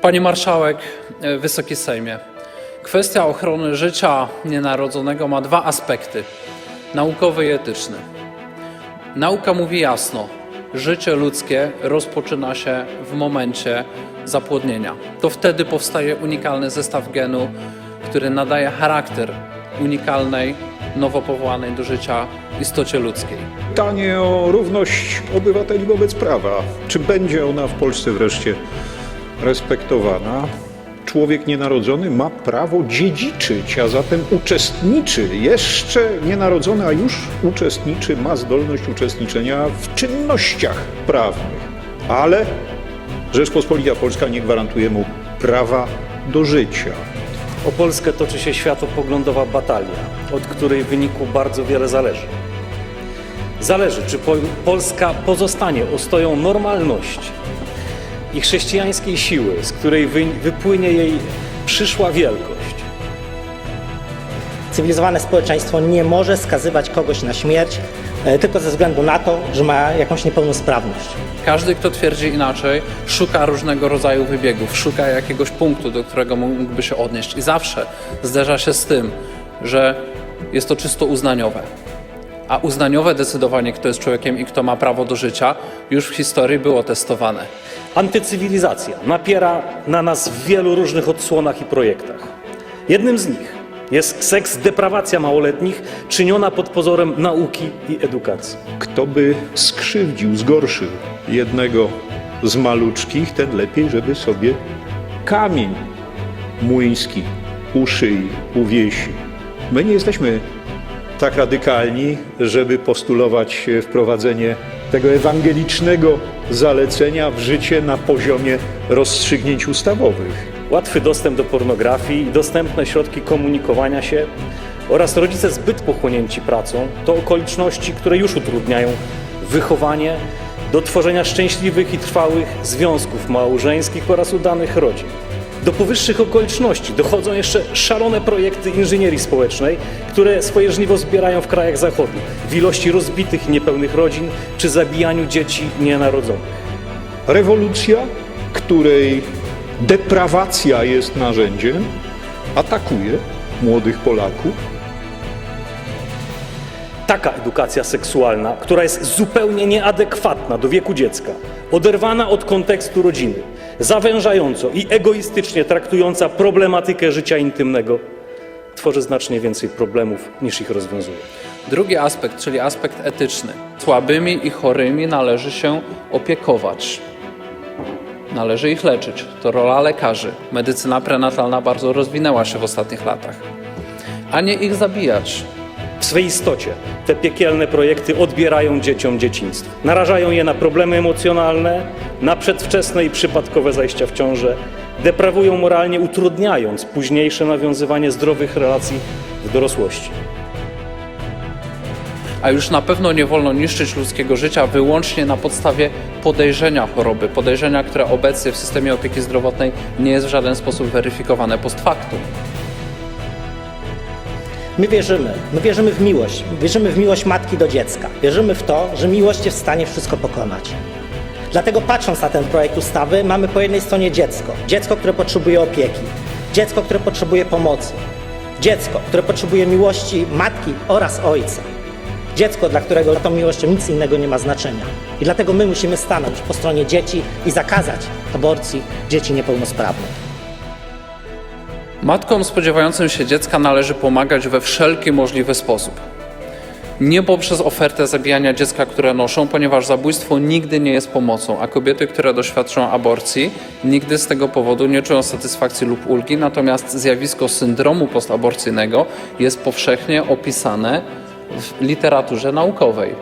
Pani Marszałek, e, Wysoki Sejmie. Kwestia ochrony życia nienarodzonego ma dwa aspekty: naukowy i etyczny. Nauka mówi jasno: życie ludzkie rozpoczyna się w momencie zapłodnienia. To wtedy powstaje unikalny zestaw genu, który nadaje charakter unikalnej, nowo powołanej do życia istocie ludzkiej. Pytanie o równość obywateli wobec prawa. Czy będzie ona w Polsce wreszcie respektowana? Człowiek nienarodzony ma prawo dziedziczyć, a zatem uczestniczy. Jeszcze nienarodzony, a już uczestniczy, ma zdolność uczestniczenia w czynnościach prawnych. Ale Rzeczpospolita Polska nie gwarantuje mu prawa do życia. O Polskę toczy się światopoglądowa batalia, od której wyniku bardzo wiele zależy. Zależy, czy po Polska pozostanie ostoją normalności i chrześcijańskiej siły, z której wy wypłynie jej przyszła wielkość. Cywilizowane społeczeństwo nie może skazywać kogoś na śmierć e, tylko ze względu na to, że ma jakąś niepełnosprawność. Każdy, kto twierdzi inaczej, szuka różnego rodzaju wybiegów, szuka jakiegoś punktu, do którego mógłby się odnieść. I zawsze zderza się z tym, że jest to czysto uznaniowe. A uznaniowe decydowanie, kto jest człowiekiem i kto ma prawo do życia, już w historii było testowane. Antycywilizacja napiera na nas w wielu różnych odsłonach i projektach. Jednym z nich jest seks deprawacja małoletnich czyniona pod pozorem nauki i edukacji. Kto by skrzywdził, zgorszył jednego z maluczkich, ten lepiej, żeby sobie kamień młyński u szyi uwiesił. My nie jesteśmy tak radykalni, żeby postulować e, wprowadzenie tego ewangelicznego zalecenia w życie na poziomie rozstrzygnięć ustawowych. Łatwy dostęp do pornografii i dostępne środki komunikowania się oraz rodzice zbyt pochłonięci pracą to okoliczności, które już utrudniają wychowanie do tworzenia szczęśliwych i trwałych związków małżeńskich oraz udanych rodzin. Do powyższych okoliczności dochodzą jeszcze szalone projekty inżynierii społecznej, które swoje żniwo zbierają w krajach zachodnich w ilości rozbitych niepełnych rodzin czy zabijaniu dzieci nienarodzonych. Rewolucja, której deprawacja jest narzędziem, atakuje młodych Polaków. Taka edukacja seksualna, która jest zupełnie nieadekwatna do wieku dziecka, oderwana od kontekstu rodziny, zawężająco i egoistycznie traktująca problematykę życia intymnego, tworzy znacznie więcej problemów niż ich rozwiązuje. Drugi aspekt, czyli aspekt etyczny. Słabymi i chorymi należy się opiekować. Należy ich leczyć. To rola lekarzy. Medycyna prenatalna bardzo rozwinęła się w ostatnich latach. A nie ich zabijać. W swej istocie te piekielne projekty odbierają dzieciom dzieciństwo. Narażają je na problemy emocjonalne, na przedwczesne i przypadkowe zajścia w ciążę, deprawują moralnie, utrudniając późniejsze nawiązywanie zdrowych relacji w dorosłości. A już na pewno nie wolno niszczyć ludzkiego życia wyłącznie na podstawie podejrzenia choroby. Podejrzenia, które obecnie w systemie opieki zdrowotnej nie jest w żaden sposób weryfikowane post factum. My wierzymy, my wierzymy w miłość, wierzymy w miłość matki do dziecka, wierzymy w to, że miłość jest w stanie wszystko pokonać. Dlatego patrząc na ten projekt ustawy, mamy po jednej stronie dziecko, dziecko, które potrzebuje opieki, dziecko, które potrzebuje pomocy, dziecko, które potrzebuje miłości matki oraz ojca. Dziecko, dla którego tą miłością nic innego nie ma znaczenia. I dlatego my musimy stanąć po stronie dzieci i zakazać aborcji dzieci niepełnosprawnych. Matkom spodziewającym się dziecka należy pomagać we wszelki możliwy sposób. Nie poprzez ofertę zabijania dziecka, które noszą, ponieważ zabójstwo nigdy nie jest pomocą, a kobiety, które doświadczą aborcji, nigdy z tego powodu nie czują satysfakcji lub ulgi, natomiast zjawisko syndromu postaborcyjnego jest powszechnie opisane w literaturze naukowej.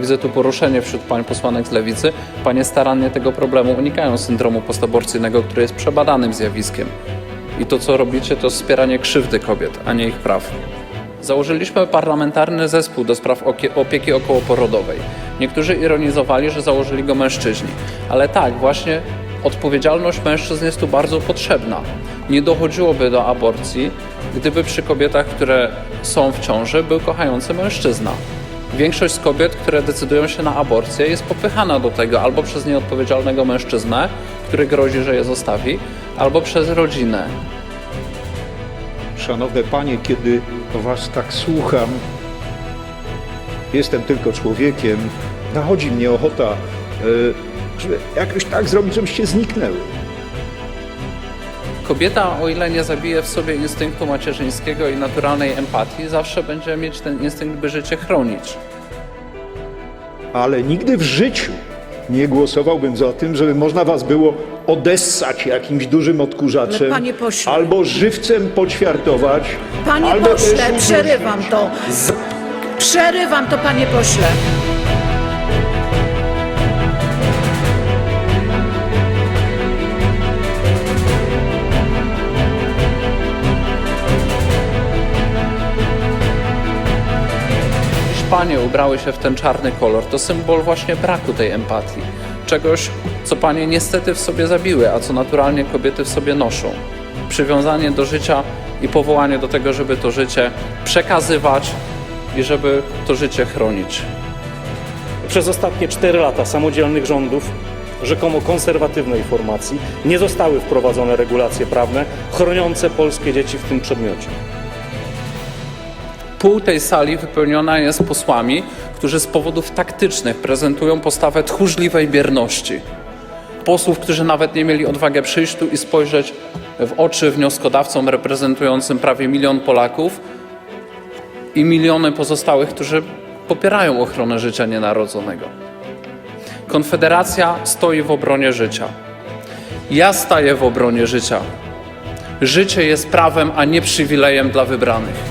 Widzę tu poruszenie wśród pań posłanek z lewicy. Panie starannie tego problemu unikają syndromu postaborcyjnego, który jest przebadanym zjawiskiem. I to, co robicie, to wspieranie krzywdy kobiet, a nie ich praw. Założyliśmy parlamentarny zespół do spraw opieki okołoporodowej. Niektórzy ironizowali, że założyli go mężczyźni, ale tak, właśnie odpowiedzialność mężczyzn jest tu bardzo potrzebna. Nie dochodziłoby do aborcji, gdyby przy kobietach, które są w ciąży, był kochający mężczyzna. Większość z kobiet, które decydują się na aborcję, jest popychana do tego albo przez nieodpowiedzialnego mężczyznę, który grozi, że je zostawi, albo przez rodzinę. Szanowne panie, kiedy was tak słucham, jestem tylko człowiekiem, nachodzi mnie ochota, e, żeby jakoś tak zrobić, żebyście zniknęły. Kobieta, o ile nie zabije w sobie instynktu macierzyńskiego i naturalnej empatii, zawsze będzie mieć ten instynkt, by życie chronić. Ale nigdy w życiu nie głosowałbym za tym, żeby można was było odessać jakimś dużym odkurzaczem, Ale panie pośle. albo żywcem poćwiartować, Panie albo pośle, przerywam to. Przerywam to, panie pośle. Panie ubrały się w ten czarny kolor, to symbol właśnie braku tej empatii. Czegoś, co panie niestety w sobie zabiły, a co naturalnie kobiety w sobie noszą. Przywiązanie do życia i powołanie do tego, żeby to życie przekazywać i żeby to życie chronić. Przez ostatnie 4 lata samodzielnych rządów rzekomo konserwatywnej formacji nie zostały wprowadzone regulacje prawne chroniące polskie dzieci w tym przedmiocie. Pół tej sali wypełniona jest posłami, którzy z powodów taktycznych prezentują postawę tchórzliwej bierności. Posłów, którzy nawet nie mieli odwagę przyjść tu i spojrzeć w oczy wnioskodawcom reprezentującym prawie milion Polaków i miliony pozostałych, którzy popierają ochronę życia nienarodzonego. Konfederacja stoi w obronie życia. Ja staję w obronie życia. Życie jest prawem, a nie przywilejem dla wybranych.